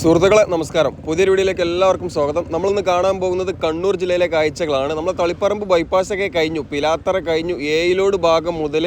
സുഹൃത്തുക്കളെ നമസ്കാരം. പുതിയ വീഡിയോയിലേക്ക് എല്ലാവർക്കും സ്വാഗതം. നമ്മൾ ഇന്ന് കാണാൻ പോകുന്നത് കണ്ണൂർ ജില്ലയിലെ കാഴ്ചകളാണ്. നമ്മൾ തളിപ്പറമ്പ് ബൈപ്പാസൊക്കെ കഴിഞ്ഞു. പിലാത്തറ കഴിഞ്ഞു. ഏയിലോട് ഭാഗം മുതൽ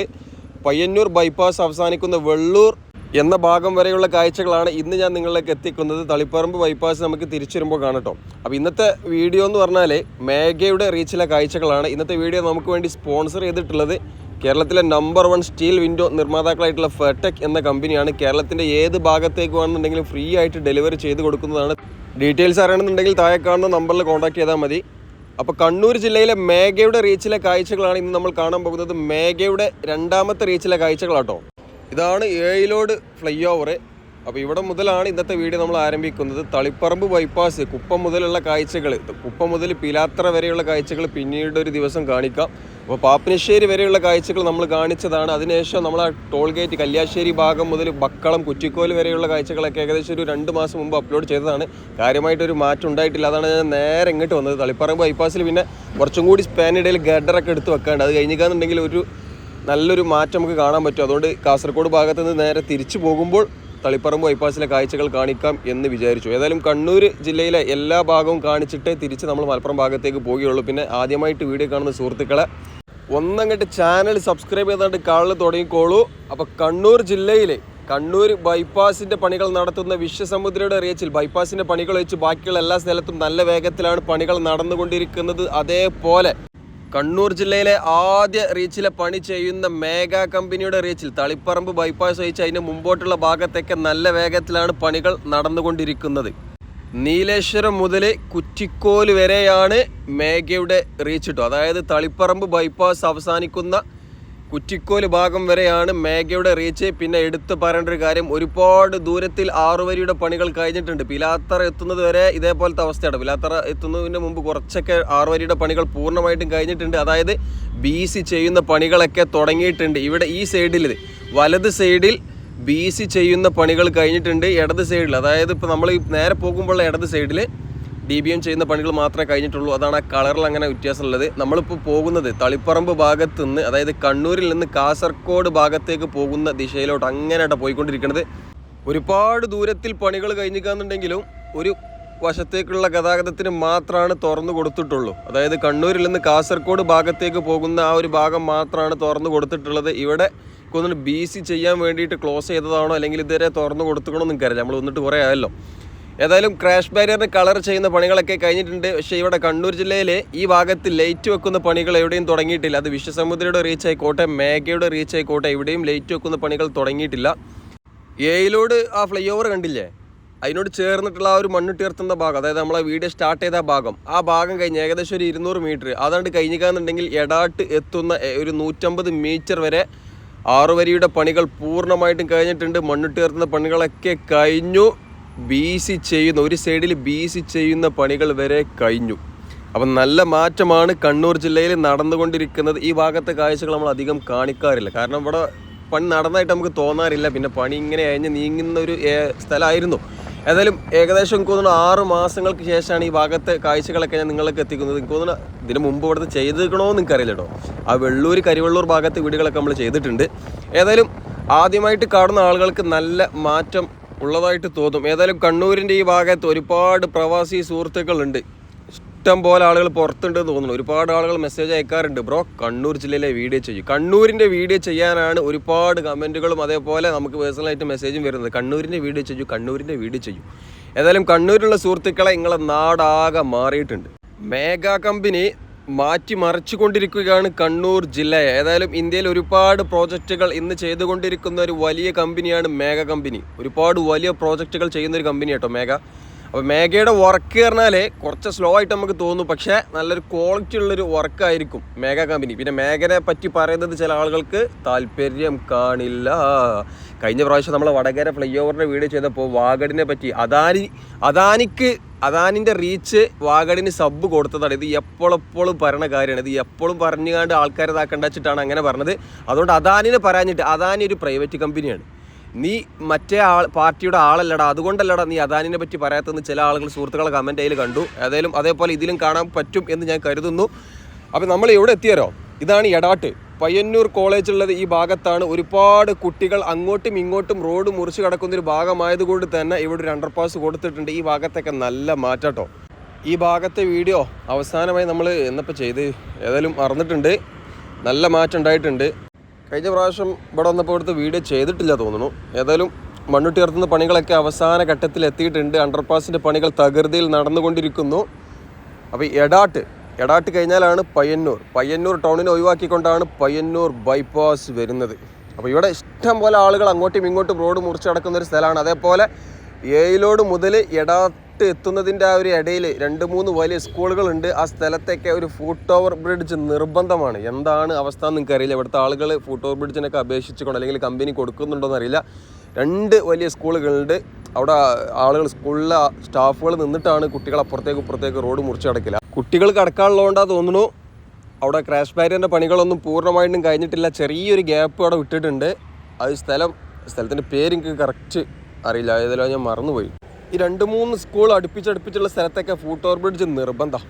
പയ്യന്നൂർ ബൈപ്പാസ് അവസാനിക്കുന്ന വെള്ളൂർ എന്ന ഭാഗം വരെയുള്ള കാഴ്ചകളാണ് ഇന്ന് ഞാൻ നിങ്ങളിലേക്ക് എത്തിക്കുന്നത്. തളിപ്പറമ്പ് ബൈപ്പാസ് നമുക്ക് തിരിച്ചു വരുമ്പോൾ കാണട്ടോ അപ്പോൾ ഇന്നത്തെ വീഡിയോ എന്ന് പറഞ്ഞാൽ മേഘയുടെ റീച്ചിലെ കാഴ്ചകളാണ്. ഇന്നത്തെ വീഡിയോ നമുക്ക് വേണ്ടി സ്പോൺസർ ചെയ്തിട്ടുള്ളത് കേരളത്തിലെ നമ്പർ വൺ സ്റ്റീൽ വിൻഡോ നിർമ്മാതാക്കളായിട്ടുള്ള ഫെർടെക് എന്ന കമ്പനിയാണ് കേരളത്തിന്റെ ഏത് ഭാഗത്തേക്ക് വേണമെന്നുണ്ടെങ്കിലും ഫ്രീ ആയിട്ട് ഡെലിവറി ചെയ്ത് കൊടുക്കുന്നതാണ്. ഡീറ്റെയിൽസ് അറിയണമെന്നുണ്ടെങ്കിൽ താഴെ കാണുന്ന നമ്പറിൽ കോൺടാക്ട് ചെയ്താൽ മതി. അപ്പോൾ കണ്ണൂർ ജില്ലയിലെ മേഘയുടെ റീച്ചിലെ കാഴ്ചകളാണ് ഇന്ന് നമ്മൾ കാണാൻ പോകുന്നത്. മേഘയുടെ രണ്ടാമത്തെ റീച്ചിലെ കാഴ്ചകളാട്ടോ. ഇതാണ് ഏഴിലോട് ഫ്ലൈ ഓവർ അപ്പോൾ ഇവിടെ മുതലാണ് ഇന്നത്തെ വീഡിയോ നമ്മൾ ആരംഭിക്കുന്നത്. തളിപ്പറമ്പ് ബൈപ്പാസ് കുപ്പം മുതലുള്ള കാഴ്ചകൾ കുപ്പം മുതൽ പിലാത്ര വരെയുള്ള കാഴ്ചകൾ പിന്നീട് ഒരു ദിവസം കാണിക്കാം. അപ്പോൾ പാപ്പിനിശ്ശേരി വരെയുള്ള കാഴ്ചകൾ നമ്മൾ കാണിച്ചതാണ്. അതിനുശേഷം നമ്മൾ ആ ടോൾ ഗേറ്റ് കല്യാശ്ശേരി ഭാഗം മുതൽ ബക്കളം കുറ്റിക്കോൽ വരെയുള്ള കാഴ്ചകളൊക്കെ ഏകദേശം ഒരു രണ്ട് മാസം മുമ്പ് അപ്ലോഡ് ചെയ്തതാണ്. കാര്യമായിട്ടൊരു മാറ്റം ഉണ്ടായിട്ടില്ല. അതാണ് ഞാൻ നേരെ ഇങ്ങോട്ട് വന്നത്. തളിപ്പറമ്പ് ബൈപ്പാസിൽ പിന്നെ കുറച്ചും കൂടി സ്പാനിടയിൽ ഗഡറൊക്കെ എടുത്ത് വെക്കാണ്ട്. അത് കഴിഞ്ഞിക്കാന്നുണ്ടെങ്കിൽ ഒരു നല്ലൊരു മാറ്റം നമുക്ക് കാണാൻ പറ്റും. അതുകൊണ്ട് കാസർഗോഡ് ഭാഗത്ത് നിന്ന് നേരെ തിരിച്ചു പോകുമ്പോൾ തളിപ്പറമ്പ് ബൈപ്പാസിലെ കാഴ്ചകൾ കാണിക്കാം എന്ന് വിചാരിച്ചു. ഏതായാലും കണ്ണൂർ ജില്ലയിലെ എല്ലാ ഭാഗവും കാണിച്ചിട്ട് തിരിച്ച് നമ്മൾ മലപ്പുറം ഭാഗത്തേക്ക് പോവുകയുള്ളൂ. പിന്നെ ആദ്യമായിട്ട് വീഡിയോ കാണുന്ന സുഹൃത്തുക്കളെ ഒന്നങ്ങട്ട് ചാനൽ സബ്സ്ക്രൈബ് ചെയ്താണ്ട് കാണൽ തുടങ്ങിക്കോളൂ. അപ്പോൾ കണ്ണൂർ ജില്ലയിലെ കണ്ണൂർ ബൈപ്പാസിന്റെ പണികൾ നടത്തുന്ന വിശ്വസമുദ്രയുടെ റീച്ചിൽ ബൈപ്പാസിന്റെ പണികൾ വെച്ച് ബാക്കിയുള്ള എല്ലാ സ്ഥലത്തും നല്ല വേഗത്തിലാണ് പണികൾ നടന്നുകൊണ്ടിരിക്കുന്നത്. അതേപോലെ കണ്ണൂർ ജില്ലയിലെ ആദ്യ റീച്ചിലെ പണി ചെയ്യുന്ന മേഘ കമ്പനിയുടെ റീച്ചിൽ തളിപ്പറമ്പ് ബൈപ്പാസ് വഹിച്ച് അതിന് മുമ്പോട്ടുള്ള ഭാഗത്തൊക്കെ നല്ല വേഗത്തിലാണ് പണികൾ നടന്നുകൊണ്ടിരിക്കുന്നത്. നീലേശ്വരം മുതൽ കുറ്റിക്കോൽ വരെയാണ് മേഘയുടെ റീച്ച് കിട്ടും അതായത് തളിപ്പറമ്പ് ബൈപ്പാസ് അവസാനിക്കുന്ന കുറ്റിക്കോൽ ഭാഗം വരെയാണ് മേഘയുടെ റീച്ച് പിന്നെ എടുത്തു പറയേണ്ട ഒരു കാര്യം ഒരുപാട് ദൂരത്തിൽ ആറുവരിയുടെ പണികൾ കഴിഞ്ഞിട്ടുണ്ട്. പിലാത്തറ എത്തുന്നത് വരെ ഇതേപോലത്തെ അവസ്ഥയാണ്. പിലാത്തറ എത്തുന്നതിന് മുമ്പ് കുറച്ചൊക്കെ ആറുവരിയുടെ പണികൾ പൂർണമായിട്ടും കഴിഞ്ഞിട്ടുണ്ട്. അതായത് ബി സി ചെയ്യുന്ന പണികളൊക്കെ തുടങ്ങിയിട്ടുണ്ട്. ഇവിടെ ഈ സൈഡിൽ വലത് സൈഡിൽ ബി സി ചെയ്യുന്ന പണികൾ കഴിഞ്ഞിട്ടുണ്ട് ഇടത് സൈഡിൽ അതായത് ഇപ്പോൾ നമ്മൾ നേരെ പോകുമ്പോൾ ഇടത് സൈഡിൽ ഡി ബി എം ചെയ്യുന്ന പണികൾ മാത്രമേ കഴിഞ്ഞിട്ടുള്ളൂ. അതാണ് ആ കളറിൽ അങ്ങനെ വ്യത്യാസമുള്ളത്. നമ്മളിപ്പോൾ പോകുന്നത് തളിപ്പറമ്പ് ഭാഗത്ത് നിന്ന് അതായത് കണ്ണൂരിൽ നിന്ന് കാസർഗോഡ് ഭാഗത്തേക്ക് പോകുന്ന ദിശയിലോട്ട് അങ്ങനെയായിട്ട് പോയിക്കൊണ്ടിരിക്കുന്നത് ഒരുപാട് ദൂരത്തിൽ പണികൾ കഴിഞ്ഞിക്കാന്നുണ്ടെങ്കിലും ഒരു വശത്തേക്കുള്ള ഗതാഗതത്തിന് മാത്രമാണ് തുറന്നു കൊടുത്തിട്ടുള്ളൂ. അതായത് കണ്ണൂരിൽ നിന്ന് കാസർഗോഡ് ഭാഗത്തേക്ക് പോകുന്ന ആ ഒരു ഭാഗം മാത്രമാണ് തുറന്നു കൊടുത്തിട്ടുള്ളത്. ഇവിടെ ഒന്ന് ബി സി ചെയ്യാൻ വേണ്ടിയിട്ട് ക്ലോസ് ചെയ്തതാണോ അല്ലെങ്കിൽ ഇതുവരെ തുറന്നു കൊടുത്തുക്കണോ നിങ്ങൾക്കറിയാം നമ്മൾ വന്നിട്ട് കുറേ ആയല്ലോ. ഏതായാലും ക്രാഷ് ബാരിയറിന് കളർ ചെയ്യുന്ന പണികളൊക്കെ കഴിഞ്ഞിട്ടുണ്ട്. പക്ഷേ ഇവിടെ കണ്ണൂർ ജില്ലയിലെ ഈ ഭാഗത്ത് ലൈറ്റ് വെക്കുന്ന പണികൾ എവിടെയും തുടങ്ങിയിട്ടില്ല. അത് വിശ്വസമുദ്രയുടെ റീച്ച് ആയിക്കോട്ടെ മേഘയുടെ റീച്ച് ആയിക്കോട്ടെ എവിടെയും ലൈറ്റ് വെക്കുന്ന പണികൾ തുടങ്ങിയിട്ടില്ല. ഏയിലോട് ആ ഫ്ലൈ ഓവർ കണ്ടില്ലേ? അതിനോട് ചേർന്നിട്ടുള്ള ആ ഒരു മണ്ണിട്ടുയർത്തുന്ന ഭാഗം അതായത് നമ്മളെ വീഡിയോ സ്റ്റാർട്ട് ചെയ്ത ഭാഗം. ആ ഭാഗം കഴിഞ്ഞ് ഏകദേശം ഒരു ഇരുന്നൂറ് മീറ്റർ അതാണ്ട് കഴിഞ്ഞിക്കാന്നുണ്ടെങ്കിൽ എടാട്ട് എത്തുന്ന ഒരു നൂറ്റമ്പത് മീറ്റർ വരെ ആറുവരിയുടെ പണികൾ പൂർണമായിട്ടും കഴിഞ്ഞിട്ടുണ്ട്. മണ്ണിട്ടുയർത്തുന്ന പണികളൊക്കെ കഴിഞ്ഞു. ബി സി ചെയ്യുന്ന ഒരു സൈഡിൽ ബി സി ചെയ്യുന്ന പണികൾ വരെ കഴിഞ്ഞു. അപ്പം നല്ല മാറ്റമാണ് കണ്ണൂർ ജില്ലയിൽ നടന്നുകൊണ്ടിരിക്കുന്നത്. ഈ ഭാഗത്തെ കാഴ്ചകൾ നമ്മൾ അധികം കാണിക്കാറില്ല. കാരണം ഇവിടെ പണി നടന്നതായിട്ട് നമുക്ക് തോന്നാറില്ല. പിന്നെ പണി ഇങ്ങനെ അയഞ്ഞ് നീങ്ങുന്ന ഒരു സ്ഥലമായിരുന്നു. ഏതായാലും ഏകദേശം എനിക്ക് തോന്നുന്നു ആറ് മാസങ്ങൾക്ക് ശേഷമാണ് ഈ ഭാഗത്തെ കാഴ്ചകളൊക്കെ ഞാൻ നിങ്ങൾക്ക് എത്തിക്കുന്നത്. എനിക്ക് തോന്നുന്നു ഇതിന് മുമ്പ് ഇവിടുത്തെ ചെയ്തിരിക്കണോ എന്ന് എനിക്കറിയില്ല കേട്ടോ. ആ വെള്ളൂർ കരിവള്ളൂർ ഭാഗത്തെ വീടുകളൊക്കെ നമ്മൾ ചെയ്തിട്ടുണ്ട്. ഏതായാലും ആദ്യമായിട്ട് കാണുന്ന ആളുകൾക്ക് നല്ല മാറ്റം ഉള്ളതായിട്ട് തോന്നും. ഏതായാലും കണ്ണൂരിന്റെ ഈ ഭാഗത്ത് ഒരുപാട് പ്രവാസി സുഹൃത്തുക്കളുണ്ട്. ഇഷ്ടം പോലെ ആളുകൾ പുറത്തുണ്ട് തോന്നുന്നു. ഒരുപാട് ആളുകൾ മെസ്സേജ് അയക്കാറുണ്ട്. ബ്രോ കണ്ണൂർ ജില്ലയിലെ വീഡിയോ ചെയ്യും. കണ്ണൂരിന്റെ വീഡിയോ ചെയ്യാനാണ് ഒരുപാട് കമന്റുകളും അതേപോലെ നമുക്ക് പേഴ്സണലായിട്ട് മെസ്സേജും വരുന്നത്. കണ്ണൂരിന്റെ വീഡിയോ ചെയ്യൂ കണ്ണൂരിന്റെ വീഡിയോ ചെയ്യൂ. ഏതായാലും കണ്ണൂരിലുള്ള സുഹൃത്തുക്കളെ നിങ്ങളെ നാടാകെ മാറിയിട്ടുണ്ട്. മേഘ കമ്പനി മാറ്റി മറിച്ചുകൊണ്ടിരിക്കുകയാണ് കണ്ണൂർ ജില്ലയെ ഏതായാലും ഇന്ത്യയിൽ ഒരുപാട് പ്രോജക്റ്റുകൾ ഇന്ന് ചെയ്തുകൊണ്ടിരിക്കുന്ന ഒരു വലിയ കമ്പനിയാണ് മേഘ കമ്പനി. ഒരുപാട് വലിയ പ്രോജക്റ്റുകൾ ചെയ്യുന്ന ഒരു കമ്പനി കേട്ടോ മേഘ. അപ്പോൾ മേഘയുടെ വർക്ക് പറഞ്ഞാൽ കുറച്ച് സ്ലോ ആയിട്ട് നമുക്ക് തോന്നും പക്ഷേ നല്ലൊരു ക്വാളിറ്റി ഉള്ളൊരു വർക്കായിരിക്കും മേഘ കമ്പനി. പിന്നെ മേഘനെ പറ്റി പറയുന്നത് ചില ആളുകൾക്ക് താല്പര്യം കാണില്ല. കഴിഞ്ഞ പ്രാവശ്യം നമ്മൾ വടകര ഫ്ലൈ ഓവറിന്റെ വീഡിയോ ചെയ്തപ്പോൾ വാഗഡിനെ പറ്റി അദാനി അദാനിക്ക് അദാനിന്റെ റീച്ച് വാഗഡിന് സബ് കൊടുത്തതാണ്. ഇത് എപ്പോഴെപ്പോഴും പറയണ കാര്യമാണ്. ഇത് എപ്പോഴും പറഞ്ഞുകൊണ്ട് ആൾക്കാരെ ഇതാക്കണ്ട വെച്ചിട്ടാണ് അങ്ങനെ പറഞ്ഞത്. അതുകൊണ്ട് അദാനിനെ പറയാഞ്ഞിട്ട് അദാനി ഒരു പ്രൈവറ്റ് കമ്പനിയാണ് നീ മറ്റേ ആൾ പാർട്ടിയുടെ ആളല്ലടാ. അതുകൊണ്ടല്ലടാ നീ അദാനിനെ പറ്റി പറയാത്തതെന്ന് ചില ആളുകൾ സുഹൃത്തുക്കളെ കമന്റ് അതിൽ കണ്ടു. ഏതായാലും അതേപോലെ ഇതിലും കാണാൻ പറ്റും എന്ന് ഞാൻ കരുതുന്നു. അപ്പോൾ നമ്മൾ എവിടെ എത്തിയാരോ? ഇതാണ് എടാട്ട്. പയ്യന്നൂർ കോളേജ് ഉള്ളത് ഈ ഭാഗത്താണ് ഒരുപാട് കുട്ടികൾ അങ്ങോട്ടും ഇങ്ങോട്ടും റോഡ് മുറിച്ച് കിടക്കുന്ന ഒരു ഭാഗമായതുകൊണ്ട് തന്നെ ഇവിടെ ഒരു അണ്ടർപാസ് കൊടുത്തിട്ടുണ്ട്. ഈ ഭാഗത്തൊക്കെ നല്ല മാറ്റാട്ടോ. ഈ ഭാഗത്തെ വീഡിയോ അവസാനമായി നമ്മൾ എന്നപ്പോൾ ചെയ്ത്? ഏതായാലും മറന്നിട്ടുണ്ട്. നല്ല മാറ്റം ഉണ്ടായിട്ടുണ്ട്. കഴിഞ്ഞ പ്രാവശ്യം ഇവിടെ വന്നപ്പോൾ ഇവിടുത്തെ വീഡിയോ ചെയ്തിട്ടില്ല തോന്നുന്നു. ഏതായാലും മണ്ണുട്ടി ഉയർത്തുന്ന പണികളൊക്കെ അവസാന ഘട്ടത്തിൽ എത്തിയിട്ടുണ്ട് അണ്ടർപാസിന്റെ പണികൾ തകൃതിയിൽ നടന്നുകൊണ്ടിരിക്കുന്നു. അപ്പോൾ എടാട്ട് എടാട്ട് കഴിഞ്ഞാലാണ് പയ്യന്നൂർ. പയ്യന്നൂർ ടൗണിനെ ഒഴിവാക്കിക്കൊണ്ടാണ് പയ്യന്നൂർ ബൈപ്പാസ് വരുന്നത്. അപ്പോൾ ഇവിടെ ഇഷ്ടം പോലെ ആളുകൾ അങ്ങോട്ടും ഇങ്ങോട്ടും റോഡ് മുറിച്ച് കിടക്കുന്ന ഒരു സ്ഥലമാണ്. അതേപോലെ ഏയിലോട് മുതൽ എടാട്ട് എത്തുന്നതിന്റെ ആ ഒരു ഇടയിൽ രണ്ട് മൂന്ന് വലിയ സ്കൂളുകളുണ്ട്. ആ സ്ഥലത്തൊക്കെ ഒരു ഫുട് ഓവർ ബ്രിഡ്ജ് നിർബന്ധമാണ്. എന്താണ് അവസ്ഥ എന്ന് നിങ്ങൾക്ക് അറിയില്ല ഇവിടുത്തെ ആളുകൾ ഫുട് ഓവർ ബ്രിഡ്ജിനൊക്കെ അപേക്ഷിച്ചുകൊണ്ട് അല്ലെങ്കിൽ കമ്പനി കൊടുക്കുന്നുണ്ടോ എന്നറിയില്ല രണ്ട് വലിയ സ്കൂളുകളുണ്ട്. അവിടെ ആളുകൾ സ്കൂളിലെ സ്റ്റാഫുകൾ നിന്നിട്ടാണ് കുട്ടികൾ അപ്പുറത്തേക്ക് ഇപ്പുറത്തേക്ക് റോഡ് മുറിച്ച് കിടക്കില്ല കുട്ടികൾ കിടക്കാനുള്ളതുകൊണ്ടാ തോന്നുന്നു. അവിടെ ക്രാഷ് ബാരിയറിന്റെ പണികളൊന്നും പൂർണമായിട്ടും കഴിഞ്ഞിട്ടില്ല. ചെറിയൊരു ഗ്യാപ്പ് അവിടെ വിട്ടിട്ടുണ്ട്. അത് സ്ഥലം സ്ഥലത്തിന്റെ പേര് എനിക്ക് കറക്റ്റ് അറിയില്ല. ഏതെല്ലാം ഞാൻ മറന്നുപോയി. ഈ രണ്ട് മൂന്ന് സ്കൂൾ അടുപ്പിച്ചടുപ്പിച്ചുള്ള സ്ഥലത്തൊക്കെ ഫൂട്ട് ഓവർ ബ്രിഡ്ജ് നിർബന്ധം.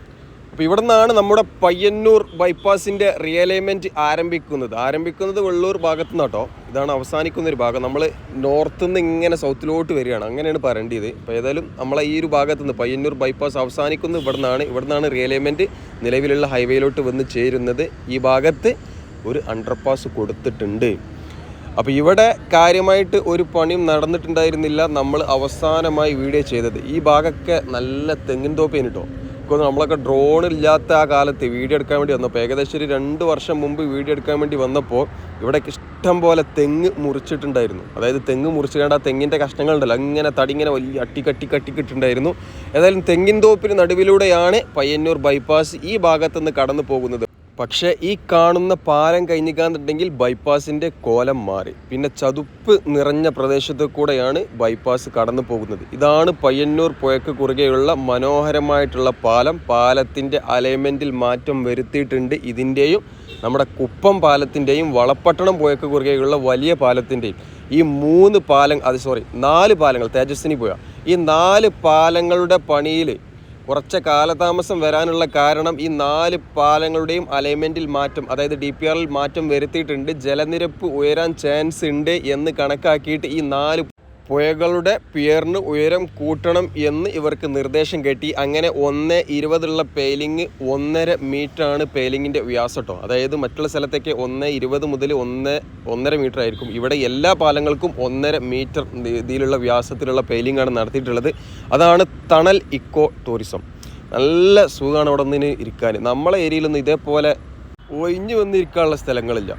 അപ്പോൾ ഇവിടെ നിന്നാണ് നമ്മുടെ പയ്യന്നൂർ ബൈപ്പാസിന്റെ റിയലൈൻമെന്റ് ആരംഭിക്കുന്നത്. ആരംഭിക്കുന്നത് വെള്ളൂർ ഭാഗത്തു നിന്ന് കേട്ടോ. ഇതാണ് അവസാനിക്കുന്ന ഒരു ഭാഗം. നമ്മൾ നോർത്ത് നിന്ന് ഇങ്ങനെ സൗത്തിലോട്ട് വരികയാണ്. അങ്ങനെയാണ് പറയേണ്ടത്. അപ്പോൾ ഏതായാലും നമ്മളെ ഈ ഒരു ഭാഗത്ത് നിന്ന് പയ്യന്നൂർ ബൈപ്പാസ് അവസാനിക്കുന്നത് ഇവിടെ നിന്നാണ് ഇവിടെ നിന്നാണ് റിയലൈൻമെന്റ് നിലവിലുള്ള ഹൈവേയിലോട്ട് വന്ന് ചേരുന്നത്. ഈ ഭാഗത്ത് ഒരു അണ്ടർപാസ് കൊടുത്തിട്ടുണ്ട്. അപ്പോൾ ഇവിടെ കാര്യമായിട്ട് ഒരു പണിയും നടന്നിട്ടുണ്ടായിരുന്നില്ല. നമ്മൾ അവസാനമായി വീഡിയോ ചെയ്തത്. ഈ ഭാഗമൊക്കെ നല്ല തെങ്ങിൻ തോപ്പേന് ഇപ്പോൾ നമ്മളൊക്കെ ഡ്രോൺ ഇല്ലാത്ത ആ കാലത്ത് വീഡിയോ എടുക്കാൻ വേണ്ടി വന്നപ്പോൾ ഏകദേശം ഒരു രണ്ട് വർഷം മുമ്പ് വീഡിയോ എടുക്കാൻ വേണ്ടി വന്നപ്പോൾ ഇവിടേക്ക് ഇഷ്ടം പോലെ തെങ്ങ് മുറിച്ചിട്ടുണ്ടായിരുന്നു. അതായത് തെങ്ങ് മുറിച്ച് കണ്ട ആ തെങ്ങിന്റെ കഷ്ണങ്ങളുണ്ടല്ലോ അങ്ങനെ തടിങ്ങനെ വലിയ അട്ടിക്കട്ടി കട്ടിക്കിട്ടുണ്ടായിരുന്നു. ഏതായാലും തെങ്ങിൻ തോപ്പിന് നടുവിലൂടെയാണ് പയ്യന്നൂർ ബൈപ്പാസ് ഈ ഭാഗത്തുനിന്ന് കടന്നു പോകുന്നത് പക്ഷേ ഈ കാണുന്ന പാലം കഴിഞ്ഞിക്കാന്നുണ്ടെങ്കിൽ ബൈപ്പാസിന്റെ കോലം മാറി. പിന്നെ ചതുപ്പ് നിറഞ്ഞ പ്രദേശത്ത് കൂടെയാണ് ബൈപ്പാസ് കടന്നു പോകുന്നത്. ഇതാണ് പയ്യന്നൂർ പുഴയ്ക്ക് കുറുകെയുള്ള മനോഹരമായിട്ടുള്ള പാലം. പാലത്തിന്റെ അലൈൻമെന്റിൽ മാറ്റം വരുത്തിയിട്ടുണ്ട് ഇതിന്റെയും നമ്മുടെ കുപ്പം പാലത്തിന്റെയും വളപ്പട്ടണം പുഴയ്ക്ക് കുറുകെയുള്ള വലിയ പാലത്തിന്റെയും. ഈ മൂന്ന് പാലം അത് സോറി നാല് പാലങ്ങൾ തേജസ്വിനി പുഴ. ഈ നാല് പാലങ്ങളുടെ പണിയിൽ കുറച്ച് കാലതാമസം വരാനുള്ള കാരണം ഈ നാല് പാലങ്ങളുടെയും അലൈൻമെന്റിൽ മാറ്റം അതായത് ഡി പി ആറിൽ മാറ്റം വരുത്തിയിട്ടുണ്ട്. ജലനിരപ്പ് ഉയരാൻ ചാൻസ് ഉണ്ട് എന്ന് കണക്കാക്കിയിട്ട് ഈ നാല് പുഴകളുടെ പിയറിന് ഉയരം കൂട്ടണം എന്ന് ഇവർക്ക് നിർദ്ദേശം കിട്ടി. അങ്ങനെ ഒന്ന് ഇരുപതുള്ള പേലിങ് ഒന്നര മീറ്ററാണ് പേലിങ്ങിന്റെ വ്യാസം കേട്ടോ. അതായത് മറ്റുള്ള സ്ഥലത്തേക്ക് ഒന്ന് ഇരുപത് മുതൽ ഒന്ന് ഒന്നര മീറ്റർ ആയിരിക്കും ഇവിടെ എല്ലാ പാലങ്ങൾക്കും ഒന്നര മീറ്റർ ഇതിലുള്ള വ്യാസത്തിലുള്ള പേലിങ്ങാണ് നടത്തിയിട്ടുള്ളത്. അതാണ് തണൽ ഇക്കോ ടൂറിസം. നല്ല സുഖമാണ് അവിടെ നിന്ന് ഇരിക്കാൻ. നമ്മളെ ഏരിയയിലൊന്നും ഇതേപോലെ ഒഴിഞ്ഞു വന്നിരിക്കാനുള്ള സ്ഥലങ്ങളില്ല.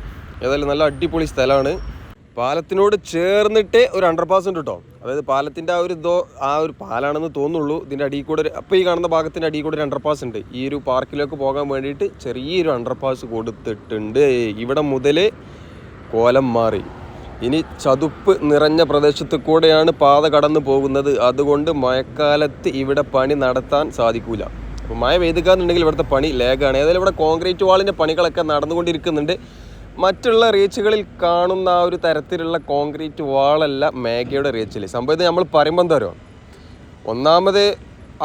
ഏതായാലും നല്ല അടിപൊളി സ്ഥലമാണ്. പാലത്തിനോട് ചേർന്നിട്ട് ഒരു അണ്ടർപാസ് ഉണ്ട് കേട്ടോ അതായത് പാലത്തിന്റെ ആ ഒരു ഇതോ ആ ഒരു പാലാണെന്ന് തോന്നുള്ളൂ ഇതിന്റെ അടിയിൽ കൂടെ അപ്പോൾ ഈ കാണുന്ന ഭാഗത്തിന്റെ അടിയിൽ കൂടെ ഒരു അണ്ടർപാസ് ഉണ്ട്. ഈ ഒരു പാർക്കിലേക്ക് പോകാൻ വേണ്ടിയിട്ട് ചെറിയൊരു അണ്ടർപാസ് കൊടുത്തിട്ടുണ്ട്. ഇവിടെ മുതൽ കോലം മാറി. ഇനി ചതുപ്പ് നിറഞ്ഞ പ്രദേശത്ത് കൂടെയാണ് പാത കടന്നു പോകുന്നത്. അതുകൊണ്ട് മഴക്കാലത്ത് ഇവിടെ പണി നടത്താൻ സാധിക്കില്ല അപ്പോൾ മഴ പെയ്തുക്കാന്നുണ്ടെങ്കിൽ ഇവിടുത്തെ പണി ലേഗാണ്. ഏതായാലും ഇവിടെ കോൺക്രീറ്റ് വാളിന്റെ പണികളൊക്കെ നടന്നുകൊണ്ടിരിക്കുന്നുണ്ട്. മറ്റുള്ള റീച്ചുകളിൽ കാണുന്ന ആ ഒരു തരത്തിലുള്ള കോൺക്രീറ്റ് വാളല്ല മേഘയുടെ റീച്ചിൽ സംഭവം നമ്മൾ പറയുമ്പം തരോ ഒന്നാമത്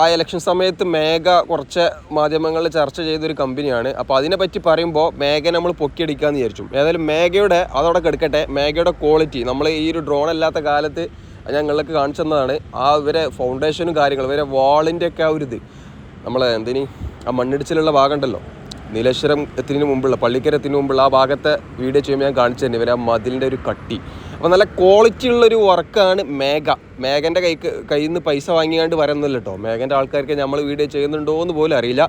ആ ഇലക്ഷൻ സമയത്ത് മേഘ കുറച്ച് മാധ്യമങ്ങളിൽ ചർച്ച ചെയ്തൊരു കമ്പനിയാണ്. അപ്പോൾ അതിനെപ്പറ്റി പറയുമ്പോൾ മേഘ നമ്മൾ പൊക്കിയടിക്കാമെന്ന് വിചാരിച്ചു. ഏതായാലും മേഘയുടെ അതവിടെ കെടുക്കട്ടെ മേഘയുടെ ക്വാളിറ്റി നമ്മൾ ഈ ഒരു ഡ്രോൺ അല്ലാത്ത കാലത്ത് ഞങ്ങൾക്ക് കാണിച്ചു തന്നതാണ്. ആ ഇവരെ ഫൗണ്ടേഷനും കാര്യങ്ങളും ഇവരെ വാളിന്റെ ഒക്കെ ആ ഒരു ഇത്. നമ്മളെ എന്തിനി? ആ മണ്ണിടിച്ചിലുള്ള ഭാഗം ഉണ്ടല്ലോ. നീലേശ്വരം എത്തിന് മുമ്പുള്ള പള്ളിക്കരത്തിന് മുമ്പുള്ള ആ ഭാഗത്തെ വീഡിയോ ചെയ്യുമ്പോൾ ഞാൻ കാണിച്ചു തന്നെ ഇവർ ആ മതിലിന്റെ ഒരു കട്ടി. അപ്പോൾ നല്ല ക്വാളിറ്റി ഉള്ളൊരു വർക്കാണ് മേഘ. മേഘന്റെ കൈക്ക് കയ്യിൽ നിന്ന് പൈസ വാങ്ങിയാണ്ട് വരുന്നില്ല കേട്ടോ മേഘന്റെ ആൾക്കാർക്ക് നമ്മൾ വീഡിയോ ചെയ്യുന്നുണ്ടോ എന്ന് പോലും അറിയില്ല.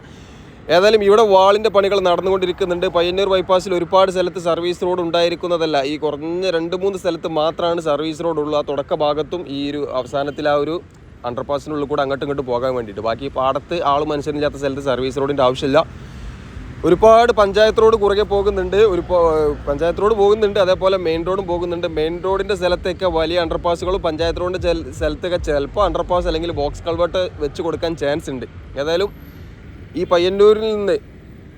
ഏതായാലും ഇവിടെ വാളിന്റെ പണികൾ നടന്നുകൊണ്ടിരിക്കുന്നുണ്ട്. പയ്യന്നൂർ ബൈപ്പാസിൽ ഒരുപാട് സ്ഥലത്ത് സർവീസ് റോഡ് ഉണ്ടായിരിക്കുന്നതല്ല. ഈ കുറഞ്ഞ രണ്ട് മൂന്ന് സ്ഥലത്ത് മാത്രമാണ് സർവീസ് റോഡ് ഉള്ളൂ. ആ തുടക്ക ഭാഗത്തും ഈ ഒരു അവസാനത്തിൽ ആ ഒരു അണ്ടർപാസിനുള്ളിൽ കൂടെ അങ്ങോട്ടും ഇങ്ങോട്ടും പോകാൻ വേണ്ടിയിട്ട്. ബാക്കി പാടത്ത് ആൾ മനുഷ്യനില്ലാത്ത സ്ഥലത്ത് സർവീസ് റോഡിന്റെ ആവശ്യമില്ല. ഒരുപാട് പഞ്ചായത്ത് റോഡ് കുറുകെ പോകുന്നുണ്ട് ഒരു പഞ്ചായത്ത് റോഡ് പോകുന്നുണ്ട് അതേപോലെ മെയിൻ റോഡും പോകുന്നുണ്ട്. മെയിൻ റോഡിന്റെ സ്ഥലത്തൊക്കെ വലിയ അണ്ടർപാസുകളും പഞ്ചായത്ത് റോഡിന്റെ സ്ഥലത്തൊക്കെ ചിലപ്പോൾ അണ്ടർപാസ് അല്ലെങ്കിൽ ബോക്സ് കൾവേർട്ട് വെച്ച് കൊടുക്കാൻ ചാൻസ് ഉണ്ട്. ഏതായാലും ഈ പയ്യന്നൂരിൽ നിന്ന്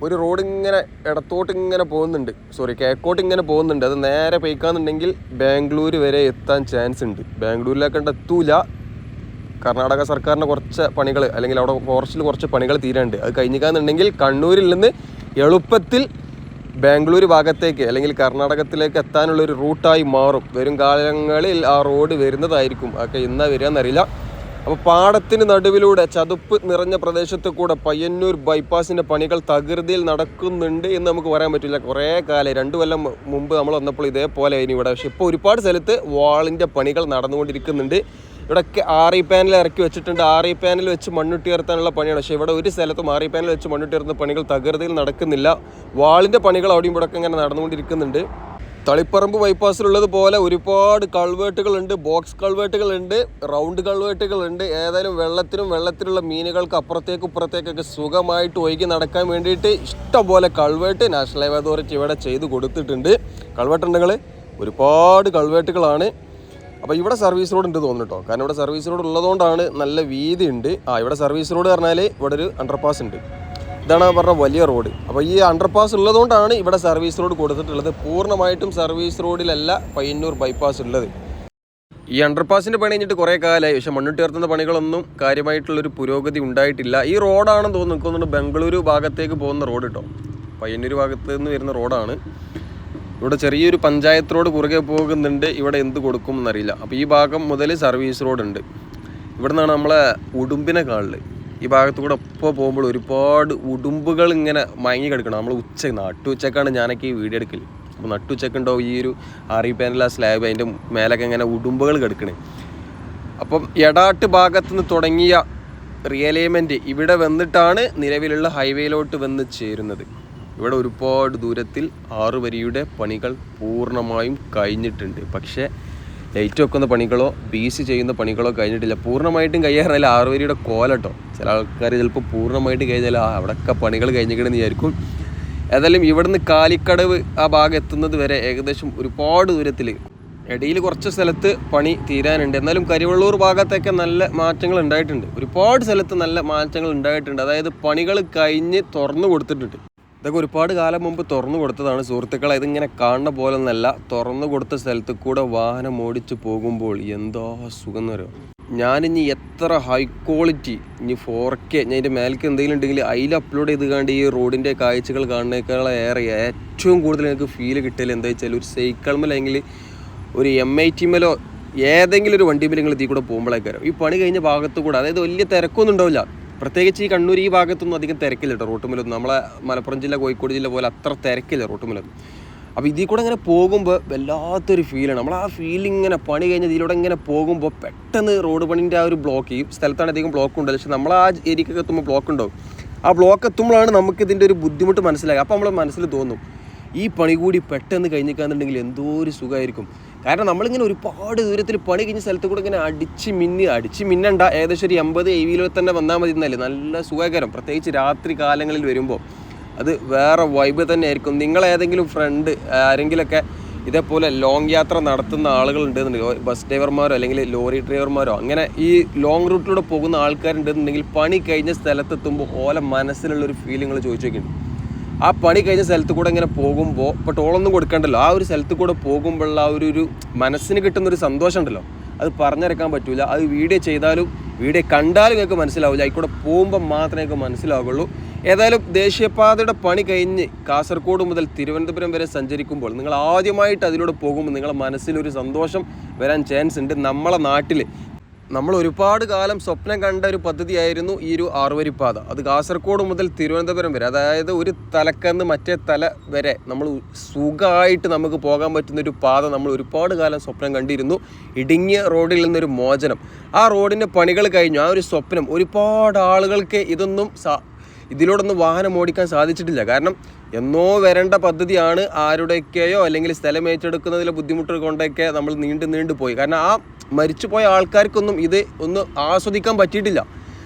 ഒരു റോഡ് ഇങ്ങനെ ഇടത്തോട്ട് ഇങ്ങനെ പോകുന്നുണ്ട്. സോറി കേക്കോട്ട് ഇങ്ങനെ പോകുന്നുണ്ട്. അത് നേരെ പോയിക്കാന്നുണ്ടെങ്കിൽ ബാംഗ്ലൂർ വരെ എത്താൻ ചാൻസ് ഉണ്ട്. ബാംഗ്ലൂരിലേക്കണ്ട് എത്തൂല. കർണാടക സർക്കാരിന്റെ കുറച്ച് പണികൾ അല്ലെങ്കിൽ അവിടെ ഫോറസ്റ്റിൽ കുറച്ച് പണികൾ തീരാണ്ട് അത് കഴിഞ്ഞിക്കാന്നുണ്ടെങ്കിൽ കണ്ണൂരിൽ നിന്ന് എളുപ്പത്തിൽ ബാംഗ്ലൂർ ഭാഗത്തേക്ക് അല്ലെങ്കിൽ കർണാടകത്തിലേക്ക് എത്താനുള്ള ഒരു റൂട്ടായി മാറും. വരും കാലങ്ങളിൽ ആ റോഡ് വരുന്നതായിരിക്കും. അതൊക്കെ ഇന്നാ വരിക എന്നറിയില്ല അപ്പോൾ പാടത്തിന് നടുവിലൂടെ ചതുപ്പ് നിറഞ്ഞ പ്രദേശത്ത് കൂടെ പയ്യന്നൂർ ബൈപ്പാസിന്റെ പണികൾ തകൃതിയിൽ നടക്കുന്നുണ്ട് എന്ന് നമുക്ക് പറയാൻ പറ്റില്ല. കുറേ കാലം രണ്ട് കൊല്ലം മുമ്പ് നമ്മൾ വന്നപ്പോൾ ഇതേപോലെ ആയിരുന്നു ഇവിടെ. പക്ഷേ ഇപ്പോൾ ഒരുപാട് സ്ഥലത്ത് വാളിന്റെ പണികൾ നടന്നുകൊണ്ടിരിക്കുന്നുണ്ട്. ഇവിടെയൊക്കെ ആർ ഇ പാനൽ ഇറക്കി വെച്ചിട്ടുണ്ട്. ഇ പാനൽ വെച്ച് മണ്ണുട്ടി ഉയർത്താനുള്ള പണിയാണ്. പക്ഷേ ഇവിടെ ഒരു സ്ഥലത്തും ഇ പാനൽ വെച്ച് മണ്ണുട്ടി ഉയർത്തുന്ന പണികൾ തകൃതിയിൽ നടക്കുന്നില്ല. വാളിന്റെ പണികൾ അവിടെയും ഇവിടെ ഇങ്ങനെ നടന്നുകൊണ്ടിരിക്കുന്നുണ്ട്. തളിപ്പറമ്പ് ബൈപ്പാസിലുള്ളത് പോലെ ഒരുപാട് കൾവേട്ടുകളുണ്ട് ബോക്സ് കൾവേട്ടുകളുണ്ട് റൗണ്ട് കൾവേട്ടുകളുണ്ട് ഏതായാലും വെള്ളത്തിനും വെള്ളത്തിലുള്ള മീനുകൾക്ക് അപ്പുറത്തേക്കും ഇപ്പുറത്തേക്കൊക്കെ സുഖമായിട്ട് ഒഴുകി നടക്കാൻ വേണ്ടിയിട്ട് ഇഷ്ടംപോലെ കൾവേട്ട് നാഷണൽ ഹൈവേ അതോറിറ്റി ഇവിടെ ചെയ്ത് കൊടുത്തിട്ടുണ്ട്. കൾവേട്ടുണ്ടെങ്കിൽ ഒരുപാട് കൾവേട്ടുകളാണ് അപ്പോൾ ഇവിടെ സർവീസ് റോഡ് ഉണ്ട് തോന്നുന്നു കേട്ടോ കാരണം ഇവിടെ സർവീസ് റോഡ് ഉള്ളതുകൊണ്ടാണ് നല്ല വീതി ഉണ്ട്. ആ ഇവിടെ സർവീസ് റോഡ് പറഞ്ഞാൽ ഇവിടെ ഒരു അണ്ടർപാസ് ഉണ്ട്. ഇതാണ് പറഞ്ഞ വലിയ റോഡ് അപ്പോൾ ഈ അണ്ടർപാസ് ഉള്ളതുകൊണ്ടാണ് ഇവിടെ സർവീസ് റോഡ് കൊടുത്തിട്ടുള്ളത്. പൂർണമായിട്ടും സർവീസ് റോഡിലല്ല പയ്യന്നൂർ ബൈപ്പാസ് ഉള്ളത്. ഈ അണ്ടർപാസിന്റെ പണി കഴിഞ്ഞിട്ട് കുറേ കാലമായി. പക്ഷേ മണ്ണിട്ട് ഉയർത്തുന്ന പണികളൊന്നും കാര്യമായിട്ടുള്ളൊരു പുരോഗതി ഉണ്ടായിട്ടില്ല. ഈ റോഡാണെന്ന് തോന്നുന്നു. തോന്നുന്നു ബംഗളൂരു ഭാഗത്തേക്ക് പോകുന്ന റോഡ് കേട്ടോ പയ്യന്നൂർ ഭാഗത്ത് നിന്ന് വരുന്ന റോഡാണ് ഇവിടെ ചെറിയൊരു പഞ്ചായത്ത് റോഡ് കുറുകെ പോകുന്നുണ്ട്. ഇവിടെ എന്ത് കൊടുക്കും എന്നറിയില്ല. അപ്പോൾ ഈ ഭാഗം മുതൽ സർവീസ് റോഡ് ഉണ്ട്. ഇവിടെ നിന്നാണ് നമ്മളെ ഉടുമ്പിനെ കാണൽ. ഈ ഭാഗത്ത് കൂടെ ഇപ്പോൾ പോകുമ്പോൾ ഒരുപാട് ഉടുമ്പുകൾ ഇങ്ങനെ മയങ്ങി കിടക്കണം. നമ്മൾ ഉച്ച നട്ടുച്ചക്കാണ് ഞാനൊക്കെ ഈ വീഡിയോ എടുക്കൽ അപ്പോൾ നട്ടുച്ചക്കുണ്ടാവും ഈ ഒരു ആറി പാനൽ സ്ലാബ് അതിന്റെ മേലൊക്കെ ഇങ്ങനെ ഉടുമ്പുകൾ കിടക്കണേ. അപ്പം എടാട്ട് ഭാഗത്ത് നിന്ന് തുടങ്ങിയ റിയലൈൻമെന്റ് ഇവിടെ വന്നിട്ടാണ് നിലവിലുള്ള ഹൈവേയിലോട്ട് വന്ന് ചേരുന്നത്. ഇവിടെ ഒരുപാട് ദൂരത്തിൽ ആറ് വരിയുടെ പണികൾ പൂർണമായും കഴിഞ്ഞിട്ടുണ്ട്. പക്ഷേ ലൈറ്റ് വെക്കുന്ന പണികളോ ബീസ് ചെയ്യുന്ന പണികളോ കഴിഞ്ഞിട്ടില്ല. പൂർണമായിട്ടും കഴിയാറില്ല. ആറ് വരിയുടെ കോലട്ടോ ചില ആൾക്കാർ ചിലപ്പോൾ പൂർണമായിട്ട് കഴിഞ്ഞാൽ അവിടെയൊക്കെ പണികൾ കഴിഞ്ഞിരിക്കണമെന്ന് വിചാരിക്കും. ഏതായാലും ഇവിടുന്ന് കാലിക്കടവ് ആ ഭാഗം എത്തുന്നത് വരെ ഏകദേശം ഒരുപാട് ദൂരത്തിൽ ഇടയിൽ കുറച്ച് സ്ഥലത്ത് പണി തീരാനുണ്ട്. എന്നാലും കരിവള്ളൂർ ഭാഗത്തൊക്കെ നല്ല മാറ്റങ്ങൾ ഉണ്ടായിട്ടുണ്ട്. ഒരുപാട് സ്ഥലത്ത് നല്ല മാറ്റങ്ങൾ ഉണ്ടായിട്ടുണ്ട്. അതായത് പണികൾ കഴിഞ്ഞ് തുറന്നു കൊടുത്തിട്ടുണ്ട്. ഇതൊക്കെ ഒരുപാട് കാലം മുമ്പ് തുറന്നു കൊടുത്തതാണ് സുഹൃത്തുക്കളെ. ഇതിങ്ങനെ കാണുന്ന പോലെ ഒന്നല്ല. തുറന്നു കൊടുത്ത സ്ഥലത്ത് കൂടെ വാഹനം ഓടിച്ച് പോകുമ്പോൾ എന്തോ സുഖം വരും ഞാനിനി എത്ര ഹൈ ക്വാളിറ്റി ഇനി ഫോർ കെ ഞാൻ ഇതിന്റെ മേലേക്ക് എന്തെങ്കിലും ഉണ്ടെങ്കിൽ അതിൽ അപ്ലോഡ് ചെയ്ത് കണ്ട് ഈ റോഡിന്റെ കാഴ്ചകൾ കാണുന്നേക്കാളേറെ ഏറ്റവും കൂടുതൽ എനിക്ക് ഫീൽ കിട്ടിയാൽ എന്താ വെച്ചാൽ ഒരു സൈക്കിൾമേൽ അല്ലെങ്കിൽ ഒരു എം ഐ ടിമേലോ ഏതെങ്കിലും ഒരു വണ്ടിമേൽ നിങ്ങൾ ഇതിൽ കൂടെ പോകുമ്പോഴേക്കാരം. ഈ പണി കഴിഞ്ഞ ഭാഗത്ത് കൂടെ അതായത് വലിയ തിരക്കൊന്നും ഉണ്ടാവില്ല. പ്രത്യേകിച്ച് ഈ കണ്ണൂർ ഈ ഭാഗത്തൊന്നും അധികം തിരക്കില്ല കേട്ടോ റോട്ടുമലൊന്നും. നമ്മളെ മലപ്പുറം ജില്ല കോഴിക്കോട് ജില്ല പോലെ അത്ര തിരക്കില്ല റോട്ടുമലൊന്നും. അപ്പോൾ ഇതിൽ കൂടെ ഇങ്ങനെ പോകുമ്പോൾ വല്ലാത്തൊരു ഫീലാണ് നമ്മൾ ആ ഫീലിംഗ് ഇങ്ങനെ പണി കഴിഞ്ഞ് ഇതിലൂടെ ഇങ്ങനെ പോകുമ്പോൾ പെട്ടെന്ന് റോഡ് പണിന്റെ ആ ഒരു ബ്ലോക്ക് ഈ സ്ഥലത്താണ് അധികം ബ്ലോക്ക് ഉണ്ട് പക്ഷെ നമ്മൾ ആ ഏരിയക്കൊക്കെ എത്തുമ്പോൾ ബ്ലോക്ക് ഉണ്ടാവും. ആ ബ്ലോക്ക് എത്തുമ്പോഴാണ് നമുക്ക് ഇതിന്റെ ഒരു ബുദ്ധിമുട്ട് മനസ്സിലാക്കുക അപ്പോൾ നമ്മൾ മനസ്സിൽ തോന്നും ഈ പണി കൂടി പെട്ടെന്ന് കഴിഞ്ഞിക്കാന്നുണ്ടെങ്കിൽ എന്തോ ഒരു സുഖമായിരിക്കും. കാരണം നമ്മളിങ്ങനെ ഒരുപാട് ദൂരത്തിൽ പണി കഴിഞ്ഞ സ്ഥലത്ത് കൂടെ ഇങ്ങനെ അടിച്ച് മിന്നി അടിച്ച് മിന്നണ്ട. ഏകദേശം ഒരു എൺപത് എവിയിലോ തന്നെ വന്നാൽ മതി എന്നല്ലേ നല്ല സുഖകരം. പ്രത്യേകിച്ച് രാത്രി കാലങ്ങളിൽ വരുമ്പോൾ അത് വേറെ വൈബ് തന്നെ ആയിരിക്കും. നിങ്ങൾ ഏതെങ്കിലും ഫ്രണ്ട് ആരെങ്കിലുമൊക്കെ ഇതേപോലെ ലോങ് യാത്ര നടത്തുന്ന ആളുകളുണ്ടെന്നുണ്ടെങ്കിൽ ബസ് ഡ്രൈവർമാരോ അല്ലെങ്കിൽ ലോറി ഡ്രൈവർമാരോ അങ്ങനെ ഈ ലോങ് റൂട്ടിലൂടെ പോകുന്ന ആൾക്കാരുണ്ടെന്നുണ്ടെങ്കിൽ പണി കഴിഞ്ഞ സ്ഥലത്തെത്തുമ്പോൾ ഓല മനസ്സിലുള്ള ഒരു ഫീലിങ്ങൾ ചോദിച്ചു നോക്കിയിട്ടുണ്ട് ആ പണി കഴിഞ്ഞ സ്ഥലത്ത് കൂടെ ഇങ്ങനെ പോകുമ്പോൾ ഇപ്പോൾ ടോളൊന്നും കൊടുക്കണ്ടല്ലോ. ആ ഒരു സ്ഥലത്ത് കൂടെ പോകുമ്പോഴുള്ള ആ ഒരു ഒരു മനസ്സിന് കിട്ടുന്ന ഒരു സന്തോഷം ഉണ്ടല്ലോ. അത് പറഞ്ഞിറക്കാൻ പറ്റില്ല അത് വീഡിയോ ചെയ്താലും വീഡിയോ കണ്ടാലും നിങ്ങൾക്ക് മനസ്സിലാവില്ല അതിൽ പോകുമ്പോൾ മാത്രമേ നിങ്ങൾക്ക് മനസ്സിലാവുള്ളൂ. ഏതായാലും ദേശീയപാതയുടെ പണി കഴിഞ്ഞ് കാസർഗോഡ് മുതൽ തിരുവനന്തപുരം വരെ സഞ്ചരിക്കുമ്പോൾ നിങ്ങൾ ആദ്യമായിട്ട് അതിലൂടെ പോകുമ്പോൾ നിങ്ങളുടെ മനസ്സിലൊരു സന്തോഷം വരാൻ ചാൻസ് ഉണ്ട്. നമ്മളെ നാട്ടിൽ നമ്മൾ ഒരുപാട് കാലം സ്വപ്നം കണ്ട ഒരു പദ്ധതിയായിരുന്നു ഈ ഒരു ആറുവരിപ്പാത. അത് കാസർഗോഡ് മുതൽ തിരുവനന്തപുരം വരെ. അതായത് ഒരു തലക്കന്ന് മറ്റേ തല വരെ നമ്മൾ സുഖമായിട്ട് നമുക്ക് പോകാൻ പറ്റുന്ന ഒരു പാത നമ്മൾ ഒരുപാട് കാലം സ്വപ്നം കണ്ടിരുന്നു. ഇടുങ്ങിയ റോഡിൽ നിന്നൊരു മോചനം. ആ റോഡിന്റെ പണികൾ കഴിഞ്ഞു. ആ ഒരു സ്വപ്നം ഒരുപാട് ആളുകൾക്ക് ഇതൊന്നും സാ ഇതിലൂടൊന്നും വാഹനം ഓടിക്കാൻ സാധിച്ചിട്ടില്ല. കാരണം എന്നോ വരേണ്ട പദ്ധതിയാണ് ആരുടെയൊക്കെയോ അല്ലെങ്കിൽ സ്ഥലം ഏറ്റെടുക്കുന്നതിലെ ബുദ്ധിമുട്ട് കൊണ്ടൊക്കെ നമ്മൾ നീണ്ടു നീണ്ടു പോയി. കാരണം ആ മരിച്ചുപോയ ആൾക്കാർക്കൊന്നും ഇത് ഒന്ന് ആസ്വദിക്കാൻ പറ്റിയിട്ടില്ല.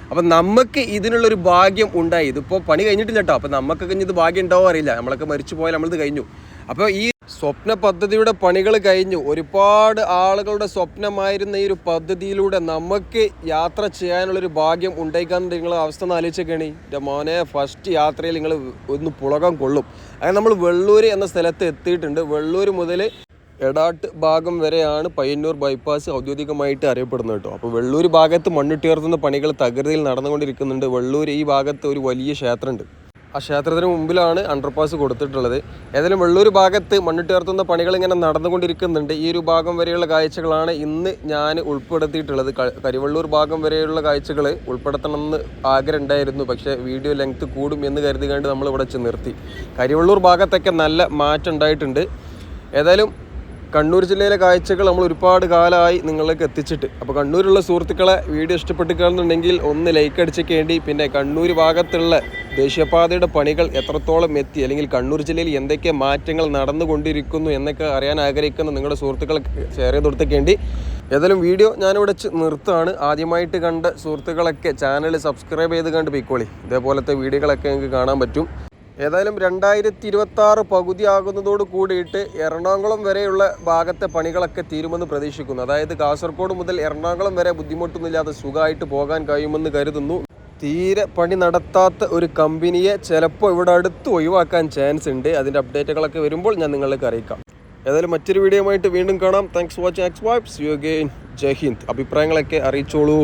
അപ്പം നമുക്ക് ഇതിനുള്ളൊരു ഭാഗ്യം ഉണ്ടായി. ഇതിപ്പോൾ പണി കഴിഞ്ഞിട്ടില്ല കേട്ടോ അപ്പം നമുക്കൊക്കെ ഇത് ഭാഗ്യം ഉണ്ടാവും അറിയില്ല. നമ്മളൊക്കെ മരിച്ചു പോയാൽ നമ്മളിത് കഴിഞ്ഞു. അപ്പോൾ ഈ സ്വപ്ന പദ്ധതിയുടെ പണികൾ കഴിഞ്ഞു. ഒരുപാട് ആളുകളുടെ സ്വപ്നമായിരുന്ന ഈ ഒരു പദ്ധതിയിലൂടെ നമുക്ക് യാത്ര ചെയ്യാനുള്ളൊരു ഭാഗ്യം ഉണ്ടായിക്കാന്ന് നിങ്ങൾ അവസ്ഥ ഒന്ന് എന്റെ മോനെ ഫസ്റ്റ് യാത്രയിൽ നിങ്ങൾ ഒന്ന് പുളകം കൊള്ളും. അങ്ങനെ നമ്മൾ വെള്ളൂർ എന്ന സ്ഥലത്ത് എത്തിയിട്ടുണ്ട്. വെള്ളൂർ മുതൽ എടാട്ട് ഭാഗം വരെയാണ് പയ്യന്നൂർ ബൈപ്പാസ് ഔദ്യോഗികമായിട്ട് അറിയപ്പെടുന്നത് കേട്ടോ. അപ്പോൾ വെള്ളൂർ ഭാഗത്ത് മണ്ണിട്ടുയർത്തുന്ന പണികൾ തകൃതിയിൽ നടന്നുകൊണ്ടിരിക്കുന്നുണ്ട്. വെള്ളൂർ ഈ ഭാഗത്ത് ഒരു വലിയ ക്ഷേത്രമുണ്ട്. ആ ക്ഷേത്രത്തിന് മുമ്പിലാണ് അണ്ടർപാസ് കൊടുത്തിട്ടുള്ളത്. ഏതായാലും വെള്ളൂർ ഭാഗത്ത് മണ്ണിട്ടുയർത്തുന്ന പണികൾ ഇങ്ങനെ നടന്നുകൊണ്ടിരിക്കുന്നുണ്ട്. ഈ ഒരു ഭാഗം വരെയുള്ള കാഴ്ചകളാണ് ഇന്ന് ഞാൻ ഉൾപ്പെടുത്തിയിട്ടുള്ളത്. കരിവള്ളൂർ ഭാഗം വരെയുള്ള കാഴ്ചകൾ ഉൾപ്പെടുത്തണമെന്ന് ആഗ്രഹം ഉണ്ടായിരുന്നു പക്ഷേ വീഡിയോ ലെങ്ത് കൂടും എന്ന് കരുതി കണ്ട് നമ്മൾ ഇവിടെ നിർത്തി. കരിവള്ളൂർ ഭാഗത്തൊക്കെ നല്ല മാറ്റം ഉണ്ടായിട്ടുണ്ട്. ഏതായാലും കണ്ണൂർ ജില്ലയിലെ കാഴ്ചകൾ നമ്മൾ ഒരുപാട് കാലമായി നിങ്ങളിലേക്ക് എത്തിച്ചിട്ട്. അപ്പോൾ കണ്ണൂരുള്ള സുഹൃത്തുക്കളെ വീഡിയോ ഇഷ്ടപ്പെട്ടിരിക്കുകയാണെന്നുണ്ടെങ്കിൽ ഒന്ന് ലൈക്ക് അടിച്ചേക്കേണ്ടി പിന്നെ കണ്ണൂർ ഭാഗത്തുള്ള ദേശീയപാതയുടെ പണികൾ എത്രത്തോളം എത്തി? അല്ലെങ്കിൽ കണ്ണൂർ ജില്ലയിൽ എന്തൊക്കെ മാറ്റങ്ങൾ നടന്നുകൊണ്ടിരിക്കുന്നു എന്നൊക്കെ അറിയാൻ ആഗ്രഹിക്കുന്ന നിങ്ങളുടെ സുഹൃത്തുക്കളെ ഷെയർ ചെയ്ത് കൊടുത്തേക്കേണ്ടി ഏതായാലും വീഡിയോ ഞാനിവിടെ വെച്ച് നിർത്തുകയാണ്. ആദ്യമായിട്ട് കണ്ട സുഹൃത്തുക്കളൊക്കെ ചാനൽ സബ്സ്ക്രൈബ് ചെയ്ത് കണ്ട് പോയിക്കോളി. ഇതേപോലത്തെ വീഡിയോകളൊക്കെ നിങ്ങൾക്ക് കാണാൻ പറ്റും. ഏതായാലും രണ്ടായിരത്തി ഇരുപത്തി ആറ് പകുതി ആകുന്നതോട് കൂടിയിട്ട് എറണാകുളം വരെയുള്ള ഭാഗത്തെ പണികളൊക്കെ തീരുമെന്ന് പ്രതീക്ഷിക്കുന്നു. അതായത് കാസർഗോഡ് മുതൽ എറണാകുളം വരെ ബുദ്ധിമുട്ടൊന്നുമില്ലാതെ സുഖമായിട്ട് പോകാൻ കഴിയുമെന്ന് കരുതുന്നു. തീരെ പണി നടത്താത്ത ഒരു കമ്പനിയെ ചിലപ്പോൾ ഇവിടെ അടുത്ത് ഒഴിവാക്കാൻ ചാൻസ് ഉണ്ട്. അതിന്റെ അപ്ഡേറ്റുകളൊക്കെ വരുമ്പോൾ ഞാൻ നിങ്ങൾക്ക് അറിയിക്കാം. ഏതായാലും മറ്റൊരു വീഡിയോ ആയിട്ട് വീണ്ടും കാണാം. Thanks watching X vibes you again Jai Hind. അഭിപ്രായങ്ങളൊക്കെ അറിയിച്ചോളൂ.